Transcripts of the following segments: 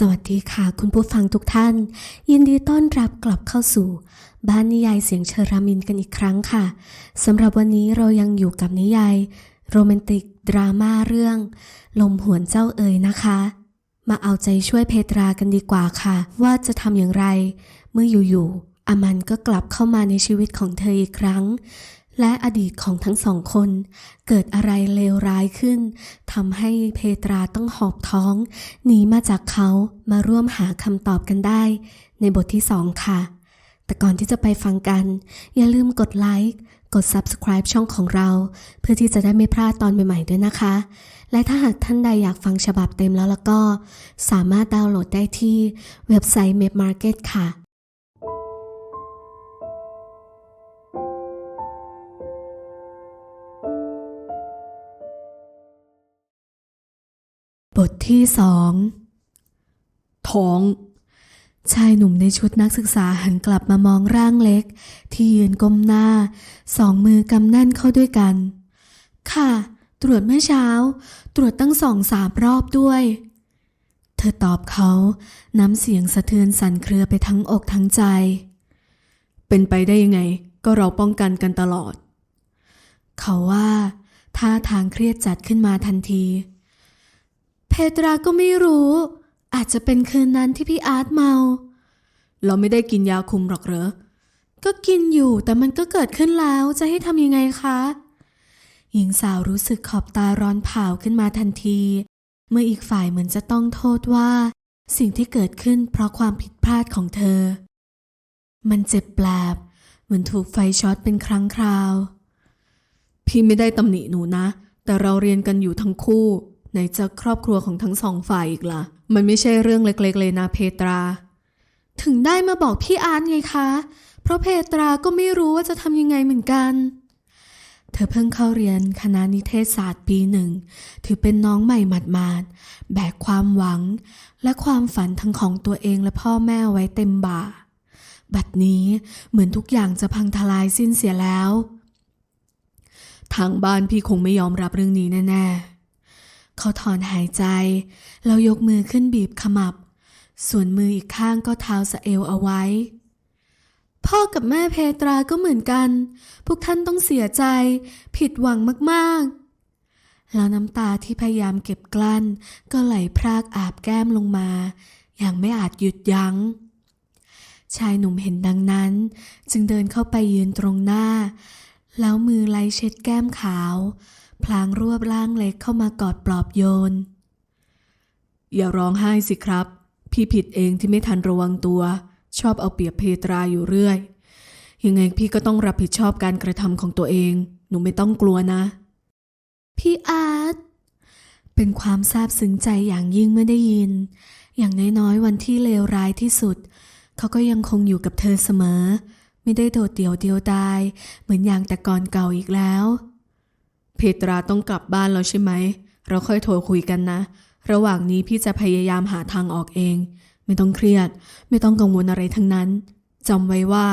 สวัสดีค่ะคุณผู้ฟังทุกท่าน ยินดีต้อนรับกลับเข้าสู่ บ้านนิยายเสียงเชอรามินกันอีกครั้งค่ะสำหรับวันนี้เรายังอยู่กับนิยาย โรแมนติก ดราม่าเรื่อง ลมหวนเจ้าเอ๋ยนะคะ มาเอาใจช่วยเพตรากันดีกว่าค่ะ ว่าจะทำอย่างไร เมื่ออยู่ๆอามันก็กลับเข้ามาในชีวิตของเธออีกครั้ง และอดีตของทั้งสองคน เกิดอะไรเลวร้ายขึ้นทำให้เพตราต้องหอบท้องหนีมาจากเขามาร่วมหาคำตอบกันได้ ในบทที่2ค่ะ แต่ก่อนที่จะไปฟังกัน อย่าลืมกดไลค์กด Subscribe ช่องของเรา เพื่อที่จะได้ไม่พลาดตอนใหม่ๆด้วยนะคะ และถ้าหากท่านใดอยากฟังฉบับเต็มแล้วแล้วก็ สามารถดาวน์โหลดได้ที่เว็บไซต์ m a p Market ค่ะ ที่สองท้อง ชายหนุ่มในชุดนักศึกษาหันกลับมามองร่างเล็ก ที่ยืนก้มหน้า สองมือกำแน่นเข้าด้วยกัน ค่ะ ตรวจเมื่อเช้า ตรวจตั้งสองสามรอบด้วย เธอตอบเขา น้ำเสียงสะเทือนสั่นเครือไปทั้งอกทั้งใจ เป็นไปได้ยังไง ก็เราป้องกันกันตลอด เขาว่าท่าทางเครียดจัดขึ้นมาทันที เพตราก็ไม่รู้ อาจจะเป็นคืนนั้นที่พี่อาร์ตเมา เราไม่ได้กินยาคุมหรอกเหรอ ก็กินอยู่แต่มันก็เกิดขึ้นแล้วจะให้ทำยังไงคะ หญิงสาวรู้สึกขอบตาร้อนเผาขึ้นมาทันที เมื่ออีกฝ่ายเหมือนจะต้องโทษว่า สิ่งที่เกิดขึ้นเพราะความผิดพลาดของเธอ มันเจ็บแปลบเหมือนถูกไฟช็อตเป็นครั้งคราว พี่ไม่ได้ตำหนิหนูนะ แต่เราเรียนกันอยู่ทั้งคู่ ไหนจะครอบครัวของทั้งสองฝ่ายอีกล่ะ มันไม่ใช่เรื่องเล็กๆเลยนะเพตรา ถึงได้มาบอกพี่อาร์ตไงคะ เพราะเพตราก็ไม่รู้ว่าจะทำยังไงเหมือนกัน เธอเพิ่งเข้าเรียนคณะนิเทศศาสตร์ปีหนึ่ง ถือเป็นน้องใหม่หมาดๆ แบกความหวัง และความฝันทั้งของตัวเองและพ่อแม่ไว้เต็มบ่า บัดนี้เหมือนทุกอย่างจะพังทลายสิ้นเสียแล้ว ทางบ้านพี่คงไม่ยอมรับเรื่องนี้แน่ๆ เขาถอนหายใจ แล้วยกมือขึ้นบีบขมับ ส่วนมืออีกข้างก็เท้าสะเอวเอาไว้ พ่อกับแม่เพตราก็เหมือนกัน พวกท่านต้องเสียใจ ผิดหวังมากๆ แล้วน้ำตาที่พยายามเก็บกลั้น ก็ไหลพรากอาบแก้มลงมา อย่างไม่อาจหยุดยัง้ง ชายหนุ่มเห็นดังนั้น จึงเดินเข้าไปยืนตรงหน้า แล้วมือไล่เช็ดแก้มขาว พลางรวบร่างเล็กเข้ามากอดปลอบโยน อย่าร้องไห้สิครับ พี่ผิดเองที่ไม่ทันระวังตัว ชอบเอาเปรียบเพตราอยู่เรื่อย ยังไงพี่ก็ต้องรับผิดชอบการกระทำของตัวเอง หนูไม่ต้องกลัวนะ พี่อาร์ตเป็นความซาบซึ้งใจอย่างยิ่งเมื่อได้ยิน อย่างน้อยๆ วันที่เลวร้ายที่สุด เขาก็ยังคงอยู่กับเธอเสมอ ไม่ได้โดดเดี่ยวเดียวดาย เหมือนอย่างแต่ก่อนเก่าอีกแล้ว เพตราต้องกลับบ้านแล้วใช่ไหม เราค่อยโทรคุยกันนะ ระหว่างนี้พี่จะพยายามหาทางออกเอง ไม่ต้องเครียด ไม่ต้องกังวลอะไรทั้งนั้นจำไว้ว่า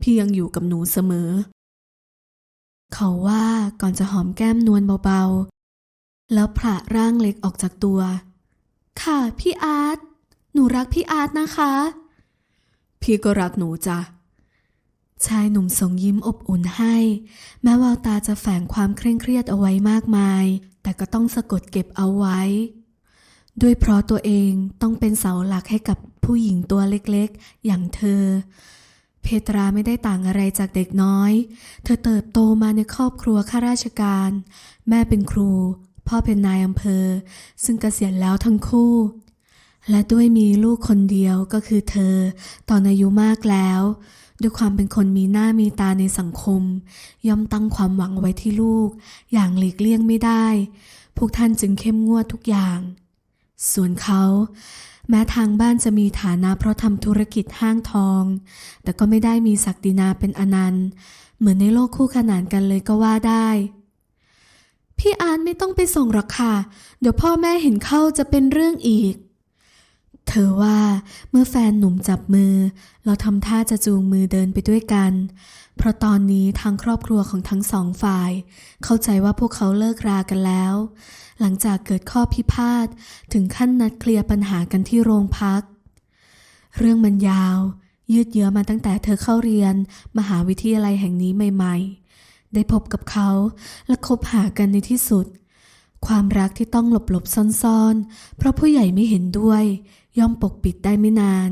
พี่ยังอยู่กับหนูเสมอ เขาว่าก่อนจะหอมแก้มนวลเบาๆ แล้วผละร่างเล็กออกจากตัว ค่ะ พี่อาร์ต หนูรักพี่อาร์ตนะคะ พี่ก็รักหนูจ้ะ ชายหนุ่มส่งยิ้มอบอุ่นให้ แม้แวาวตาจะแฝงความเคร่งเครียดเอาไว้มากมาย แต่ก็ต้องสะกดเก็บเอาไว้ ด้วยเพราะตัวเองต้องเป็นเสาหลักให้กับผู้หญิงตัวเล็กๆ อย่างเธอ เพตราไม่ได้ต่างอะไรจากเด็กน้อย เธอเติบโตมาในครอบครัวข้าราชการ แม่เป็นครู พ่อเป็นนายอำเภอ ซึ่งเกษียณแล้วทั้งคู่ และด้วยมีลูกคนเดียวก็คือเธอ ตอนอายุมากแล้ว ด้วยความเป็นคนมีหน้ามีตาในสังคม ย่อมตั้งความหวังไว้ที่ลูก อย่างหลีกเลี่ยงไม่ได้ พวกท่านจึงเข้มงวดทุกอย่าง ส่วนเขา แม้ทางบ้านจะมีฐานะเพราะทำธุรกิจห้างทอง แต่ก็ไม่ได้มีศักดินาเป็นอนันต์ เหมือนในโลกคู่ขนานกันเลยก็ว่าได้พี่อาร์ตไม่ต้องไปส่งหรอกค่ะ เดี๋ยวพ่อแม่เห็นเข้าจะเป็นเรื่องอีก เธอว่าเมื่อแฟนหนุ่มจับมือ เราทำท่าจะจูงมือเดินไปด้วยกัน เพราะตอนนี้ทางครอบครัวของทั้งสองฝ่าย เข้าใจว่าพวกเขาเลิกรากันแล้ว หลังจากเกิดข้อพิพาทถึงขั้นนัดเคลียร์ปัญหากันที่โรงพัก เรื่องมันยาว ยืดเยื้อมาตั้งแต่เธอเข้าเรียน มหาวิทยาลัยแห่งนี้ใหม่ ๆ ได้พบกับเขาและคบหากันในที่สุด ความรักที่ต้องหลบหลบๆซ่อนๆ เพราะผู้ใหญ่ไม่เห็นด้วย ย่อมปกปิดได้ไม่นาน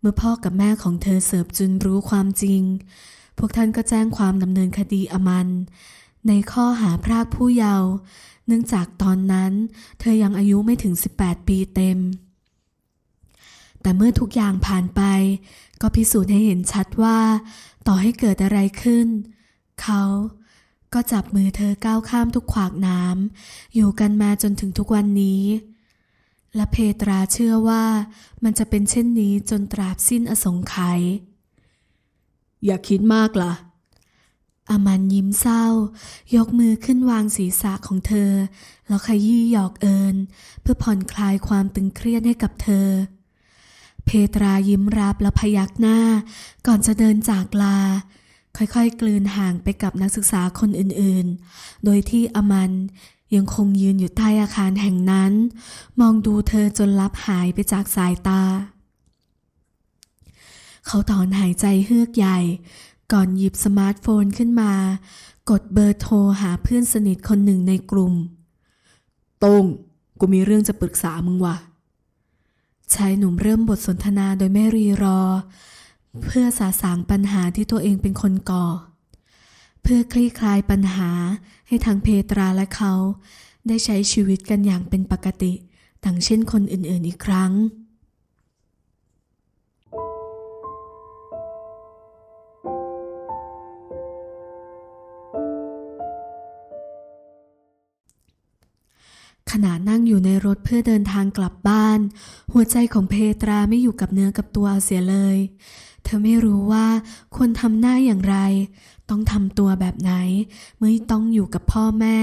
เมื่อพ่อกับแม่ของเธอเสิร์ฟจุนรู้ความจริง พวกท่านก็แจ้งความดำเนินคดีอมัน ในข้อหาพรากผู้เยาว์เนื่องจากตอนนั้น เธอยังอายุไม่ถึง 18 ปีเต็ม แต่เมื่อทุกอย่างผ่านไป ก็พิสูจน์ให้เห็นชัดว่า ต่อให้เกิดอะไรขึ้น เขาก็จับมือเธอก้าวข้ามทุกขวากหน้ำอยู่กันมาจนถึงทุกวันนี้ และเพตราเชื่อว่ามันจะเป็นเช่นนี้จนตราบสิ้นอสงไขยอย่าคิดมากล่ะ อามันยิ้มเศร้า ยกมือขึ้นวางศีรษะของเธอ แล้วขยี้หยอกเอิญเพื่อผ่อนคลายความตึงเครียดให้กับเธอ เพตรายิ้มรับและพยักหน้า ก่อนจะเดินจากลา ค่อยๆ กลืนห่างไปกับนักศึกษาคนอื่นๆ โดยที่อามัน ยังคงยืนอยู่ใต้อาคารแห่งนั้น มองดูเธอจนลับหายไปจากสายตา เขาถอนหายใจเฮือกใหญ่ ก่อนหยิบสมาร์ทโฟนขึ้นมา กดเบอร์โทรหาเพื่อนสนิทคนหนึ่งในกลุ่มตรงกูมีเรื่องจะปรึกษามึงว่ะชายหนุ่มเริ่มบทสนทนาโดยไม่รีรอ เพื่อสาสางปัญหาที่ตัวเองเป็นคนก่อ เพื่อคลี่คลายปัญหาให้ทั้งเพตราและเขา ได้ใช้ชีวิตกันอย่างเป็นปกติดังเช่นคนอื่นๆอีกครั้ง ขณะนั่งอยู่ในรถเพื่อเดินทางกลับบ้าน หัวใจของเพตราไม่อยู่กับเนื้อกับตัวเอาเสียเลย เธอไม่รู้ว่าควรทำหน้าอย่างไร ต้องทำตัวแบบไหน เมื่อต้องอยู่กับพ่อแม่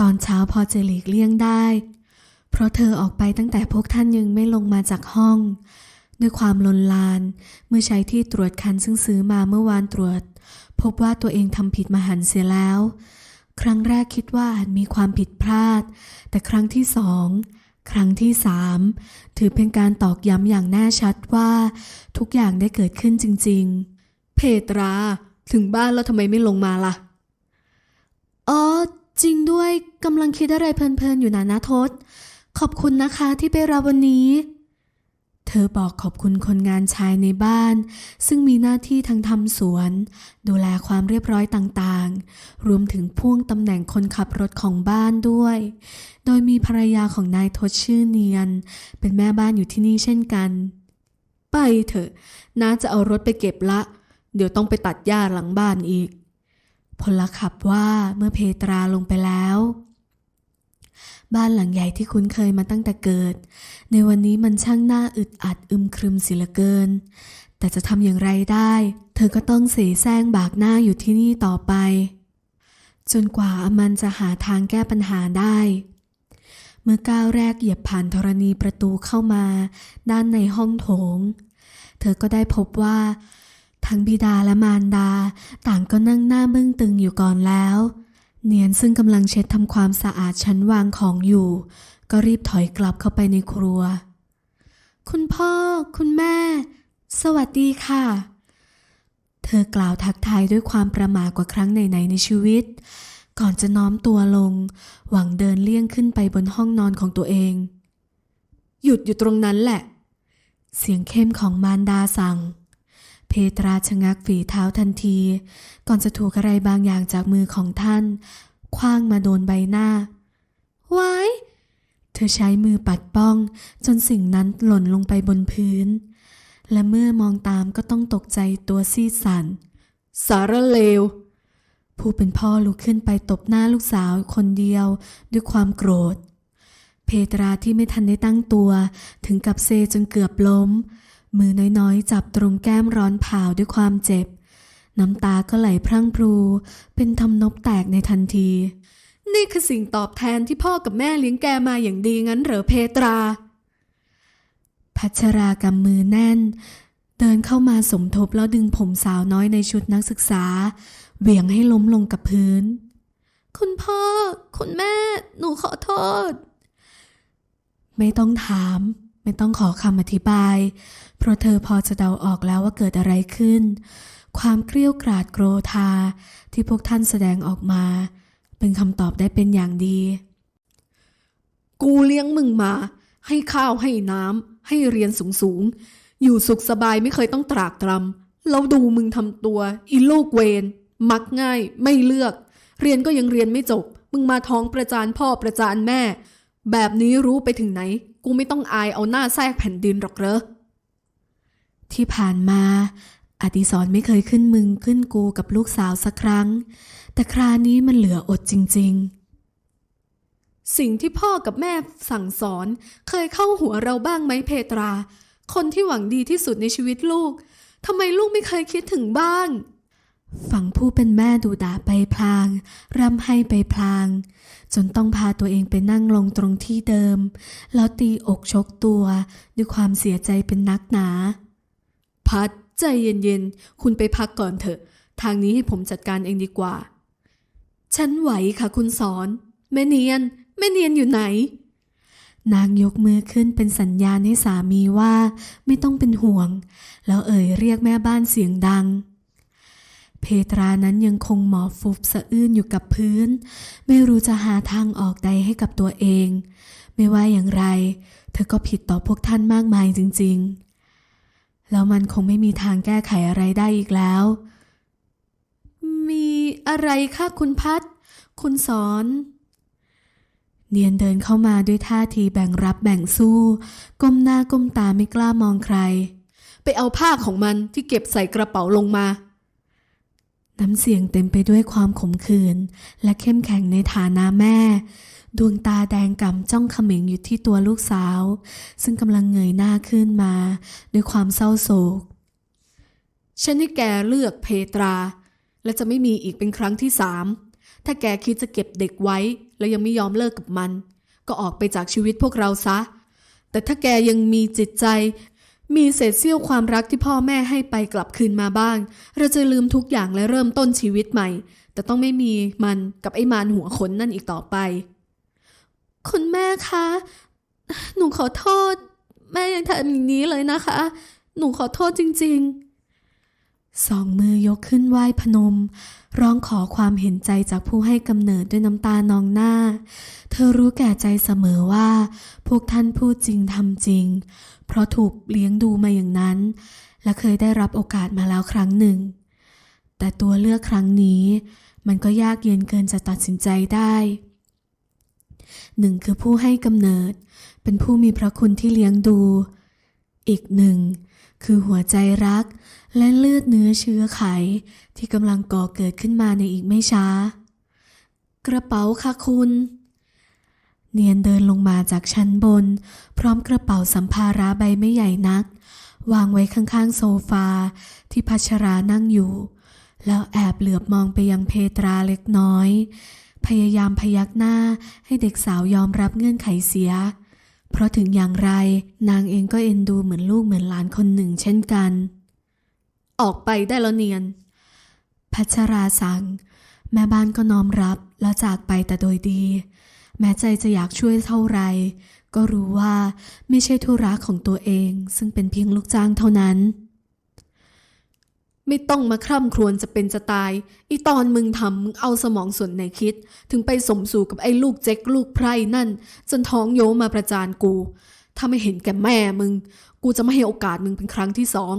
ตอนเช้าพอจะหลีกเลี่ยงได้ เพราะเธอออกไปตั้งแต่พวกท่านยังไม่ลงมาจากห้อง ด้วยความลนลาน เมื่อใช้ที่ตรวจคันซึ่งซื้อมาเมื่อวานตรวจ พบว่าตัวเองทำผิดมหันเสียแล้ว ครั้งแรกคิดว่าอาจมีความผิดพลาด แต่ครั้งที่สอง ครั้งที่สามถือเป็นการตอกย้ำอย่างแน่ชัดว่า ทุกอย่างได้เกิดขึ้นจริง ๆ เพตราถึงบ้านแล้วทำไมไม่ลงมาล่ะ อ๋อ จริงด้วยกำลังคิดอะไรเพลินๆอยู่นะนะทศ ขอบคุณนะคะที่ไปรับวันนี้ อบอกขอบคุณคนงานชายในบ้าน ซึ่งมีหน้าที่ทั้งทำสวน ดูแลความเรียบร้อยต่างๆ รวมถึงพ่วงตำแหน่งคนขับรถของบ้านด้วย โดยมีภรรยาของนายทศชื่อเนียน เป็นแม่บ้านอยู่ที่นี่เช่นกัน ไปเถอะน้าจะเอารถไปเก็บละ เดี๋ยวต้องไปตัดหญ้าหลังบ้านอีก พลขับว่าเมื่อเพตราลงไปแล้ว บ้านหลังใหญ่ที่คุ้นเคยมาตั้งแต่เกิด ในวันนี้มันช่างน่าอึดอัดอึมครึมเสิเหละเกิน แต่จะทำอย่างไรได้ เธอก็ต้องเสแสร้งบากหน้าอยู่ที่นี่ต่อไป จนกว่ามันจะหาทางแก้ปัญหาได้ เมื่อก้าวแรกเหยียบผ่านธรณีประตูเข้ามา ด้านในห้องโถง เธอก็ได้พบว่า ทั้งบิดาและมารดา ต่างก็นั่งหน้าบึ้งตึงอยู่ก่อนแล้ว เนียนซึ่งกำลังเช็ดทำความสะอาดชั้นวางของอยู่ ก็รีบถอยกลับเข้าไปในครัว คุณพ่อ คุณแม่ สวัสดีค่ะ เธอกล่าวทักทายด้วยความประหม่ากว่าครั้งไหนๆในชีวิต ก่อนจะน้อมตัวลง หวังเดินเลี่ยงขึ้นไปบนห้องนอนของตัวเอง หยุดอยู่ตรงนั้นแหละ เสียงเข้มของมารดาสั่ง เพตราชะงักฝีเท้าทันที ก่อนจะถูกอะไรบางอย่างจากมือของท่าน คว้างมาโดนใบหน้า ไว้ เธอใช้มือปัดป้อง จนสิ่งนั้นหล่นลงไปบนพื้น และเมื่อมองตามก็ต้องตกใจตัวซีดสัน่นสารเลว ผู้เป็นพ่อลุกขึ้นไปตบหน้าลูกสาวคนเดียวด้วยความโกรธ เพตราที่ไม่ทันได้ตั้งตัว ถึงกับเซจนเกือบล้ม มือน้อยๆ จับตรงแก้มร้อนเผาด้วยความเจ็บ น้ำตาก็ไหลพรั่งพรู เป็นทำนบแตกในทันที นี่คือสิ่งตอบแทนที่พ่อกับแม่เลี้ยงแกมาอย่างดีงั้นเหรอเพตรา พัชรากำมือแน่น เดินเข้ามาสมทบแล้วดึงผมสาวน้อยในชุดนักศึกษา เหวี่ยงให้ล้มลงกับพื้น คุณพ่อ คุณแม่ หนูขอโทษ ไม่ต้องถาม ไม่ต้องขอคำอธิบาย เพราะเธอพอจะเดาออกแล้วว่าเกิดอะไรขึ้น ความเกรี้ยวกราดโกรธาที่พวกท่านแสดงออกมา เป็นคำตอบได้เป็นอย่างดี กูเลี้ยงมึงมา ให้ข้าวให้น้ำให้เรียนสูงสูงๆอยู่สุขสบายไม่เคยต้องตรากตรำแล้วดูมึงทำตัว อีลูกเวนมักง่าย ไม่เลือก เรียนก็ยังเรียนไม่จบ มึงมาท้องประจานพ่อประจานแม่ แบบนี้รู้ไปถึงไหน กูไม่ต้องอายเอาหน้าแทรกแผ่นดินหรอกเหรอ ที่ผ่านมาอดิศรไม่เคยขึ้นมึงขึ้นกูกับลูกสาวสักครั้ง แต่ครานี้มันเหลืออดจริงสิ่งที่พ่อกับแม่สั่งสอนเคยเข้าหัวเราบ้างไหมเพตรา คนที่หวังดีที่สุดในชีวิตลูกทำไมลูกไม่เคยคิดถึงบ้าง ฝั่งผู้เป็นแม่ดูด่าไปพลาง ร่ำให้ไปพลาง จนต้องพาตัวเองไปนั่งลงตรงที่เดิม แล้วตีอกชกตัว ด้วยความเสียใจเป็นนักหนา พัดใจเย็นๆ คุณไปพักก่อนเถอะ ทางนี้ให้ผมจัดการเองดีกว่า ฉันไหวค่ะคุณสอน แม่เนียน แม่เนียนอยู่ไหน นางยกมือขึ้นเป็นสัญญาณให้สามีว่า ไม่ต้องเป็นห่วง แล้วเอ่ยเรียกแม่บ้านเสียงดัง เพตรานั้นยังคงหมอบฟุบสะอื้นอยู่กับพื้น ไม่รู้จะหาทางออกใดให้กับตัวเอง ไม่ว่าอย่างไร เธอก็ผิดต่อพวกท่านมากมายจริง ๆ แล้วมันคงไม่มีทางแก้ไขอะไรได้อีกแล้ว มีอะไรคะคุณพัดคุณสอนเนียนเดินเข้ามาด้วยท่าทีแบ่งรับแบ่งสู้ ก้มหน้าก้มตาไม่กล้ามองใคร ไปเอาผ้าของมันที่เก็บใส่กระเป๋าลงมา น้ำเสียงเต็มไปด้วยความขมขื่นและเข้มแข็งในฐานะแม่ ดวงตาแดงก่ำจ้องเขม็งอยู่ที่ตัวลูกสาว ซึ่งกำลังเงยหน้าขึ้นมา ด้วยความเศร้าโศก ฉันให้แกเลือกเพตรา และจะไม่มีอีกเป็นครั้งที่สาม ถ้าแกคิดจะเก็บเด็กไว้ แล้วยังไม่ยอมเลิกกับมัน ก็ออกไปจากชีวิตพวกเราซะ แต่ถ้าแกยังมีจิตใจ มีเศษเสี้ยวความรักที่พ่อแม่ให้ไปกลับคืนมาบ้าง เราจะลืมทุกอย่างและเริ่มต้นชีวิตใหม่ แต่ต้องไม่มีมันกับไอ้มารหัวขนนั่นอีกต่อไป คุณแม่คะ หนูขอโทษ แม่ยังทำอย่างนี้เลยนะคะ หนูขอโทษจริง ๆ สองมือยกขึ้นไหว้พนม ร้องขอความเห็นใจจากผู้ให้กำเนิดด้วยน้ำตานองหน้า เธอรู้แก่ใจเสมอว่า พวกท่านพูดจริงทำจริง เพราะถูกเลี้ยงดูมาอย่างนั้น และเคยได้รับโอกาสมาแล้วครั้งหนึ่ง แต่ตัวเลือกครั้งนี้ มันก็ยากเย็นเกินจะตัดสินใจได้หนึ่งคือผู้ให้กำเนิด เป็นผู้มีพระคุณที่เลี้ยงดู อีกหนึ่งคือหัวใจรักและเลือดเนื้อเชื้อไขที่กำลังก่อเกิดขึ้นมาในอีกไม่ช้า กระเป๋าค่ะคุณ เนียนเดินลงมาจากชั้นบน พร้อมกระเป๋าสัมภาระใบไม่ใหญ่นัก วางไว้ข้างๆโซฟาที่พัชรานั่งอยู่ แล้วแอบเหลือบมองไปยังเพตราเล็กน้อย พยายามพยักหน้าให้เด็กสาวยอมรับเงื่อนไขเสีย เพราะถึงอย่างไร นางเองก็เอ็นดูเหมือนลูกเหมือนหลานคนหนึ่งเช่นกัน ออกไปได้แล้วเนียน พัชราสั่ง แม่บ้านก็น้อมรับแล้วจากไปแต่โดยดี แม้ใจจะอยากช่วยเท่าไร ก็รู้ว่าไม่ใช่ธุระของตัวเอง ซึ่งเป็นเพียงลูกจ้างเท่านั้น ไม่ต้องมาคร่ำครวญจะเป็นจะตายไอตอนมึงทำมึงเอาสมองส่วนไหนคิด ถึงไปสมสู่กับไอ้ลูกเจ๊กลูกไพร่นั่น จนท้องโยมาประจานกู ถ้าไม่เห็นแก่แม่มึง กูจะไม่ให้โอกาสมึงเป็นครั้งที่สอง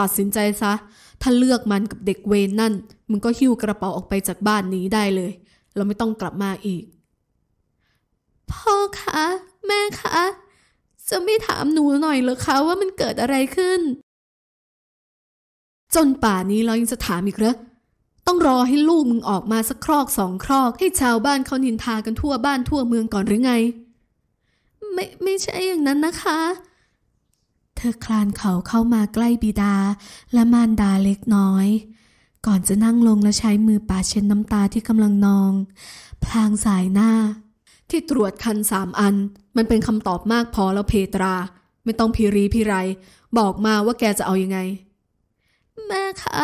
ตัดสินใจซะ ถ้าเลือกมันกับเด็กเวนนั่น มึงก็หิ้วกระเป๋าออกไปจากบ้านนี้ได้เลย เราไม่ต้องกลับมาอีก พ่อคะ แม่คะ จะไม่ถามหนูหน่อยเหรอคะว่ามันเกิดอะไรขึ้น จนป่านี้เรายังจะถามอีกเหรอต้องรอให้ลูกมึงออกมาสักครอกสองครอก ให้ชาวบ้านเขานินทากันทั่วบ้านทั่วเมืองก่อนหรือไง ไม่ไม่ใช่อย่างนั้นนะคะ เธอคลานเขาเข้ามาใกล้บิดา และมารดาเล็กน้อย ก่อนจะนั่งลงและใช้มือปาเช็ดน้ำตาที่กำลังนอง พลางสายหน้า ที่ตรวจคันสามอัน มันเป็นคำตอบมากพอแล้วเพตรา ไม่ต้องพิรีพิไร บอกมาว่าแกจะเอายังไง แม่คะ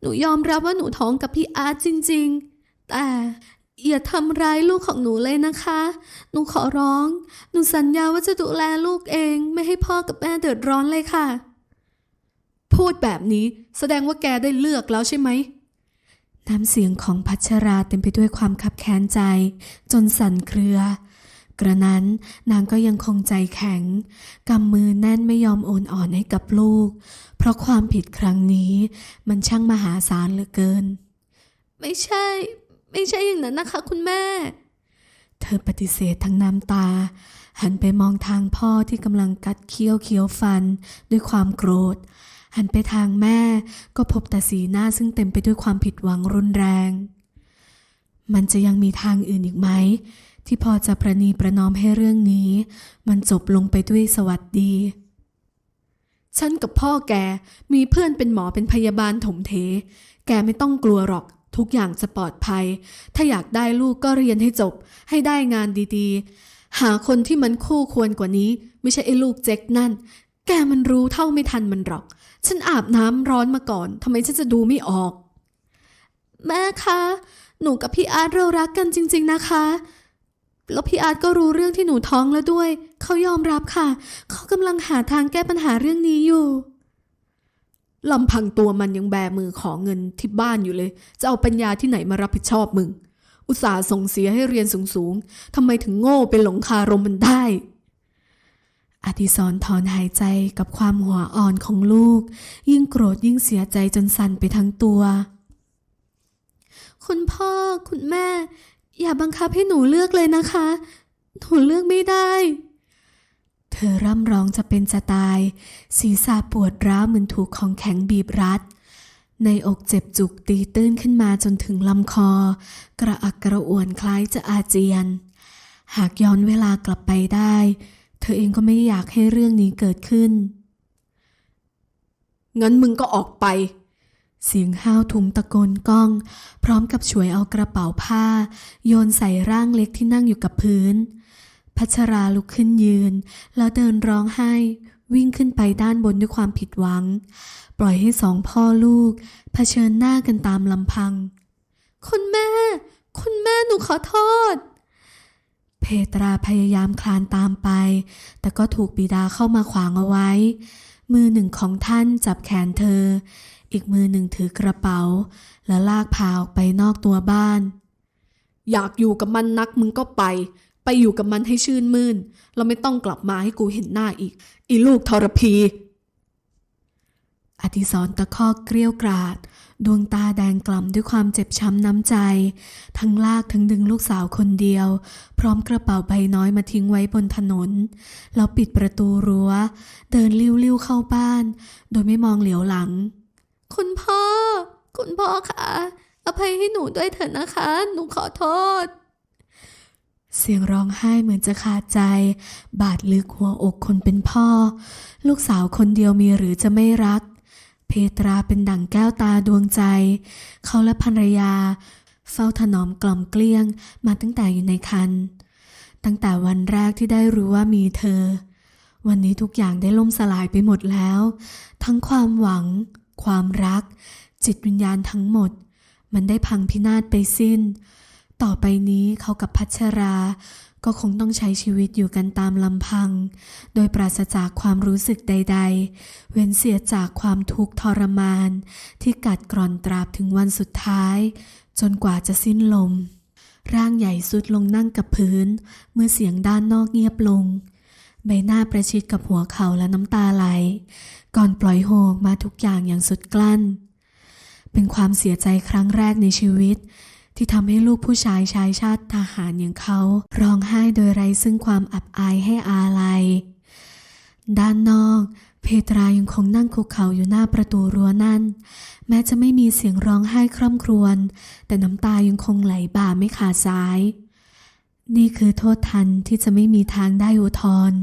หนูยอมรับว่าหนูท้องกับพี่อาร์ตจริงๆ แต่อย่าทำร้ายลูกของหนูเลยนะคะ หนูขอร้อง หนูสัญญาว่าจะดูแลลูกเอง ไม่ให้พ่อกับแม่เดือดร้อนเลยค่ะ พูดแบบนี้แสดงว่าแกได้เลือกแล้วใช่ไหมน้ำเสียงของพัชราเต็มไปด้วยความคับแค้นใจ จนสั่นเครือ กระนั้นนางก็ยังคงใจแข็งกำมือแน่นไม่ยอมโอนอ่อนให้กับลูก เพราะความผิดครั้งนี้มันช่างมหาศาลเหลือเกิน ไม่ใช่ ไม่ใช่อย่างนั้นนะคะ คุณแม่ เธอปฏิเสธทั้งน้ำตา หันไปมองทางพ่อที่กำลังกัดเคี้ยวเคี้ยวฟันด้วยความโกรธ หันไปทางแม่ก็พบแต่สีหน้าซึ่งเต็มไปด้วยความผิดหวังรุนแรง มันจะยังมีทางอื่นอีกไหม ที่พอจะประนีประนอมให้เรื่องนี้ มันจบลงไปด้วยสวัสดี ฉันกับพ่อแกมีเพื่อนเป็นหมอเป็นพยาบาลถมเท แกไม่ต้องกลัวหรอก ทุกอย่างจะปลอดภัย ถ้าอยากได้ลูกก็เรียนให้จบ ให้ได้งานดีๆ หาคนที่มันคู่ควรกว่านี้ ไม่ใช่ไอ้ลูกเจ๊กนั่น แกมันรู้เท่าไม่ทันมันหรอก ฉันอาบน้ำร้อนมาก่อนทำไมฉันจะดูไม่ออก แม่คะหนูกับพี่อาร์ตเรารักกันจริง ๆนะคะ แล้วพี่อาร์ตก็รู้เรื่องที่หนูท้องแล้วด้วย เขายอมรับค่ะ เขากำลังหาทางแก้ปัญหาเรื่องนี้อยู่ลำพังตัวมันยังแบมือขอเงินที่บ้านอยู่เลย จะเอาปัญญาที่ไหนมารับผิดชอบมึง อุตส่าห์ส่งเสียให้เรียนสูงๆทำไมถึงโง่เป็นหลงคารมมันได้อธิศรถอนหายใจกับความหัวอ่อนของลูก ยิ่งโกรธยิ่งเสียใจจนสั่นไปทั้งตัว คุณพ่อคุณแม่ อย่าบังคับให้หนูเลือกเลยนะคะ หนูเลือกไม่ได้ เธอร่ำร้องจะเป็นจะตาย ศีรษะปวดร้าวเหมือนถูกของแข็งบีบรัด ในอกเจ็บจุกตีตื้นขึ้นมาจนถึงลำคอ กระอักกระอ่วนคล้ายจะอาเจียน หากย้อนเวลากลับไปได้ เธอเองก็ไม่อยากให้เรื่องนี้เกิดขึ้น งั้นมึงก็ออกไป เสียงห้าวทุ้มตะโกนก้อง พร้อมกับฉวยเอากระเป๋าผ้า โยนใส่ร่างเล็กที่นั่งอยู่กับพื้น พัชราลุกขึ้นยืน แล้วเดินร้องไห้ วิ่งขึ้นไปด้านบนด้วยความผิดหวัง ปล่อยให้สองพ่อลูกเผชิญหน้ากันตามลำพัง คุณแม่ คุณแม่หนูขอโทษ เพตราพยายามคลานตามไป แต่ก็ถูกบิดาเข้ามาขวางเอาไว้ มือหนึ่งของท่านจับแขนเธอ อีกมือหนึ่งถือกระเป๋า และลากพาออกไปนอกตัวบ้าน อยากอยู่กับมันนักมึงก็ไป ไปอยู่กับมันให้ชื่นมื่น เราไม่ต้องกลับมาให้กูเห็นหน้าอีก อีลูกทรพี อธิศรตะคอกเกรี้ยวกราด ดวงตาแดงกล่ำด้วยความเจ็บช้ำน้ำใจ ทั้งลากทั้งดึงลูกสาวคนเดียว พร้อมกระเป๋าใบน้อยมาทิ้งไว้บนถนน แล้วปิดประตูรั้ว เดินลิ้วๆเข้าบ้าน โดยไม่มองเหลียวหลัง คุณพ่อ คุณพ่อคะอภัยให้หนูด้วยเถอะนะคะ หนูขอโทษ เสียงร้องไห้เหมือนจะขาดใจ บาดลึกหัวอกคนเป็นพ่อ ลูกสาวคนเดียวมีหรือจะไม่รัก เพตราเป็นดั่งแก้วตาดวงใจ เขาและภรรยา เฝ้าถนอมกล่อมเกลี้ยงมาตั้งแต่อยู่ในคันตั้งแต่วันแรกที่ได้รู้ว่ามีเธอ วันนี้ทุกอย่างได้ล่มสลายไปหมดแล้ว ทั้งความหวัง ความรัก จิตวิญญาณทั้งหมด มันได้พังพินาศไปสิ้น ต่อไปนี้เขากับพัชรา ก็คงต้องใช้ชีวิตอยู่กันตามลำพัง โดยปราศจากความรู้สึกใด ๆ เว้นเสียจากความทุกข์ทรมาน ที่กัดกร่อนตราบถึงวันสุดท้าย จนกว่าจะสิ้นลม ร่างใหญ่สุดลงนั่งกับพื้น เมื่อเสียงด้านนอกเงียบลง ใบหน้าประชิดกับหัวเข่าและน้ำตาไหล ก่อนปล่อยโฮออกมาทุกอย่างอย่างสุดกลั้น เป็นความเสียใจครั้งแรกในชีวิต ที่ทำให้ลูกผู้ชายชายชาติทหารอย่างเขาร้องไห้โดยไร้ซึ่งความอับอายให้อาลัย ด้านนอก เพตรายังคงนั่งคุกเข่าอยู่หน้าประตูรั้วนั่น แม้จะไม่มีเสียงร้องไห้คร่ำครวญ แต่น้ำตายังคงไหลบ่าไม่ขาดสาย นี่คือโทษทันที่จะไม่มีทางได้อุทธรณ์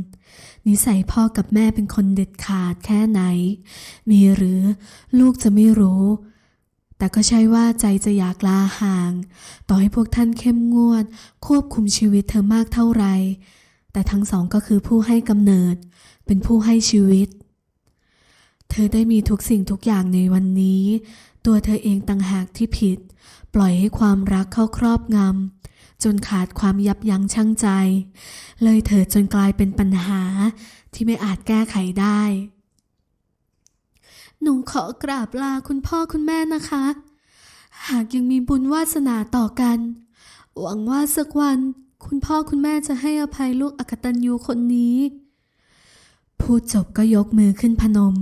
นิสัยพ่อกับแม่เป็นคนเด็ดขาดแค่ไหน มีหรือลูกจะไม่รู้ แต่ก็ใช่ว่าใจจะอยากลาห่าง ต่อให้พวกท่านเข้มงวด ควบคุมชีวิตเธอมากเท่าไร แต่ทั้งสองก็คือผู้ให้กำเนิด เป็นผู้ให้ชีวิต เธอได้มีทุกสิ่งทุกอย่างในวันนี้ ตัวเธอเองต่างหากที่ผิด ปล่อยให้ความรักเข้าครอบงำจนขาดความยับยั้งชั่งใจ เลยเถิดจนกลายเป็นปัญหาที่ไม่อาจแก้ไขได้ หนูขอกราบลาคุณพ่อคุณแม่นะคะ หากยังมีบุญวาสนาต่อกัน หวังว่าสักวัน คุณพ่อคุณแม่จะให้อภัยลูกอกตันยูคนนี้ พูดจบก็ยกมือขึ้นพนม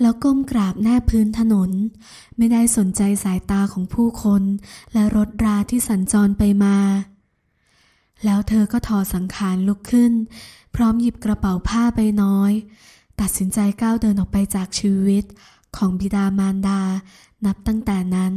แล้วก้มกราบแนบพื้นถนน ไม่ได้สนใจสายตาของผู้คน และรถราที่สัญจรไปมา แล้วเธอก็ถอดสังขารลุกขึ้น พร้อมหยิบกระเป๋าผ้าไปน้อยตัดสินใจก้าวเดินออกไปจากชีวิต ของบิดามารดา นับตั้งแต่นั้น